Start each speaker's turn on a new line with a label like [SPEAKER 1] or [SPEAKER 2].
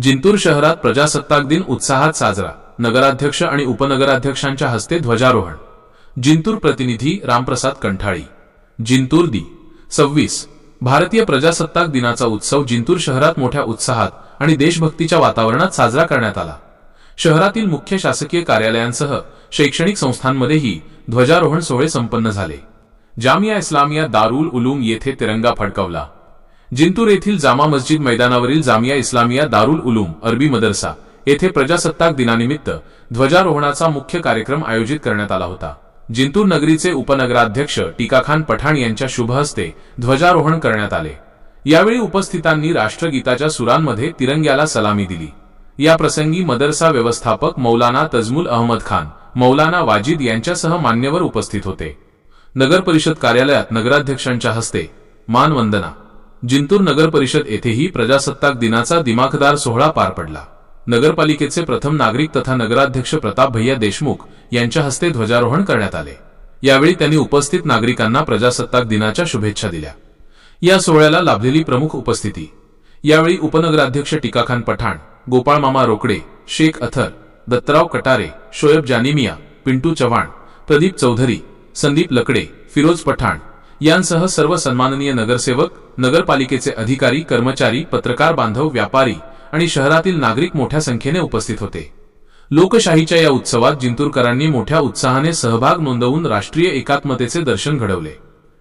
[SPEAKER 1] जिंतूर शहरात प्रजासत्ताक दिन उत्साहात साजरा. नगराध्यक्ष आणि उपनगराध्यक्षांच्या हस्ते ध्वजारोहण. जिंतूर प्रतिनिधी रामप्रसाद कंठाळी. जिंतूर दि. सव्वीस. भारतीय प्रजासत्ताक दिनाचा उत्सव जिंतूर शहरात मोठ्या उत्साहात आणि देशभक्तीच्या वातावरणात साजरा करण्यात आला. शहरातील मुख्य शासकीय कार्यालयांसह शैक्षणिक संस्थांमध्येही ध्वजारोहण सोहळे संपन्न झाले. जामिया इस्लामिया दारुल उलूम येथे तिरंगा फडकवला. जिंतूर येथील जामा मस्जिद मैदानावरील जामिया इस्लामिया दारुल उलूम अरबी मदरसा येथे प्रजासत्ताक दिनानिमित्त ध्वजारोहणाचा मुख्य कार्यक्रम आयोजित करण्यात आला होता. जिंतूर नगरीचे उपनगराध्यक्ष टीकाखान पठाण यांच्या शुभ हस्ते ध्वजारोहण करण्यात आले. यावेळी उपस्थितांनी राष्ट्रगीताच्या सुरांमध्ये तिरंग्याला सलामी दिली. या प्रसंगी मदरसा व्यवस्थापक मौलाना तजमुल अहमद खान मौलाना वाजिद यांच्यासह मान्यवर उपस्थित होते. नगर परिषद कार्यालयात नगराध्यक्षांच्या हस्ते मानवंदना जिंतूर नगर परिषद येथेही प्रजासत्ताक दिनाचा दिमाखदार सोहळा पार पडला. नगरपालिकेचे प्रथम नागरिक तथा नगराध्यक्ष प्रताप भैया देशमुख यांच्या हस्ते ध्वजारोहण करण्यात आले. यावेळी त्यांनी उपस्थित नागरिकांना प्रजासत्ताक दिनाच्या शुभेच्छा दिल्या. या सोहळ्याला लाभलेली प्रमुख उपस्थिती. यावेळी उपनगराध्यक्ष टीकाखान पठाण गोपाळ मामा रोकडे शेख अथर दत्तराव कटारे शोएब जानिमिया पिंटू चव्हाण प्रदीप चौधरी संदीप लकडे फिरोज पठाण यांसह सर्व सन्माननीय नगरसेवक नगरपालिकेचे अधिकारी कर्मचारी पत्रकार बांधव व्यापारी आणि शहरातील नागरिक मोठ्या संख्येने उपस्थित होते. लोकशाहीच्या या उत्सवात जिंतूरकरांनी मोठ्या उत्साहाने सहभाग नोंदवून राष्ट्रीय एकात्मतेचे दर्शन घडवले.